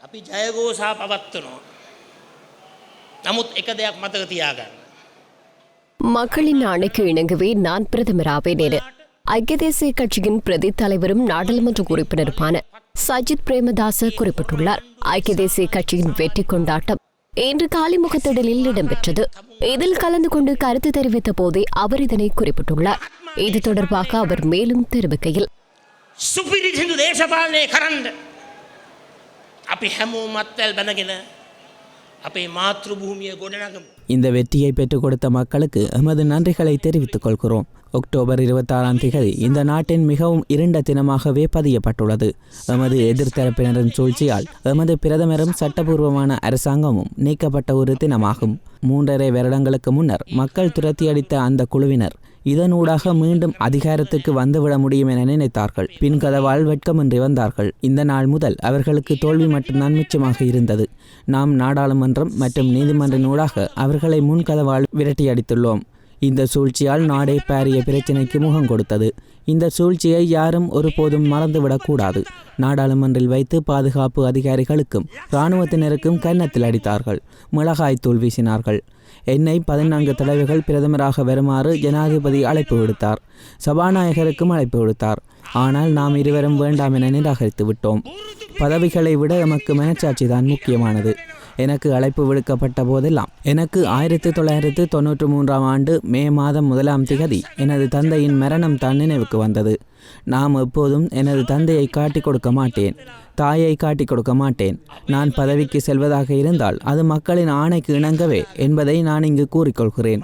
අපි ජයගෝසා පවත්වනවා. නමුත් එක දෙයක් මතක තියාගන්න. மக்களின் ஆணைக்கு இணங்கவே நான் பிரதமராவேன் என ஐக்கிய தேசிய கட்சியின் பிரதி தலைவரும் நாடாளுமன்ற உறுப்பினருமான சஜித் பிரேமதாச குறிப்பிட்டுள்ளார் ஐக்கிய தேசிய கட்சியின் வெற்றி கொண்டாட்டம் இன்று காலிமுகத்திடலில் இடம்பெற்றது இதில் கலந்து கொண்டு கருத்து தெரிவித்த போதே அவர் இதனை குறிப்பிட்டுள்ளார் இது தொடர்பாக அவர் மேலும் தெரிவிக்கையில் සුපිරිසිදු දේශපාලනය කරන්න. අපි හැමෝ මත්තැල් බැනගෙන අපේ මාතෘභූමිය ගොඩනගමු. இந்த வெற்றியை பெற்றுக் கொடுத்த மக்களுக்கு எமது நன்றிகளை தெரிவித்துக் கொள்கிறோம் அக்டோபர் இருபத்தாறாம் திகதி இந்த நாட்டின் மிகவும் இருண்ட தினமாகவே பதியப்பட்டுள்ளது எமது எதிர்த்தரப்பினரின் சூழ்ச்சியால் எமது பிரதமரும் சட்டபூர்வமான அரசாங்கமும் நீக்கப்பட்ட ஒரு தினமாகும் மூன்றரை வருடங்களுக்கு முன்னர் மக்கள் துரத்தி அடித்த அந்த குழுவினர் இதனூடாக மீண்டும் அதிகாரத்துக்கு வந்துவிட முடியும் என நினைத்தார்கள். பின் கதவால் வெட்கமின்றி வந்தார்கள். இந்த நாள் முதல் அவர்களுக்கு தோல்வி மட்டும்தான் மிச்சமாக இருந்தது. நாம் நாடாளுமன்றம் மற்றும் நீதிமன்றினூடாக அவர்களை முன்கதவால் விரட்டியடித்துள்ளோம். இந்த சூழ்ச்சியால் நாடே பாரிய பிரச்சினைக்கு முகம் கொடுத்தது. இந்த சூழ்ச்சியை யாரும் ஒருபோதும் மறந்துவிடக்கூடாது. நாடாளுமன்றில் வைத்து பாதுகாப்பு அதிகாரிகளுக்கும் இராணுவத்தினருக்கும் கன்னத்தில் அடித்தார்கள். மிளகாய் தூள் வீசினார்கள். என்னை பதினான்கு தடவைகள் பிரதமராக வருமாறு ஜனாதிபதி அழைப்பு விடுத்தார். சபாநாயகருக்கும் அழைப்பு விடுத்தார். ஆனால் நாம் இருவரும் வேண்டாம் என நிராகரித்து விட்டோம் பதவிகளை விட எமக்கு மனச்சாட்சி தான் முக்கியமானது. எனக்கு அழைப்பு விடுக்கப்பட்ட போதெல்லாம். எனக்கு ஆயிரத்தி தொள்ளாயிரத்து தொன்னூற்றி மூன்றாம் ஆண்டு மே மாதம் முதலாம் திகதி எனது தந்தையின் மரணம் தன் நினைவுக்கு வந்தது. நாம் எப்போதும் எனது தந்தையை காட்டிக் கொடுக்க மாட்டேன். தாயை காட்டிக் கொடுக்க மாட்டேன். நான் பதவிக்கு செல்வதாக இருந்தால் அது மக்களின் ஆணைக்கு இணங்கவே என்பதை நான் இங்கு கூறிக்கொள்கிறேன்.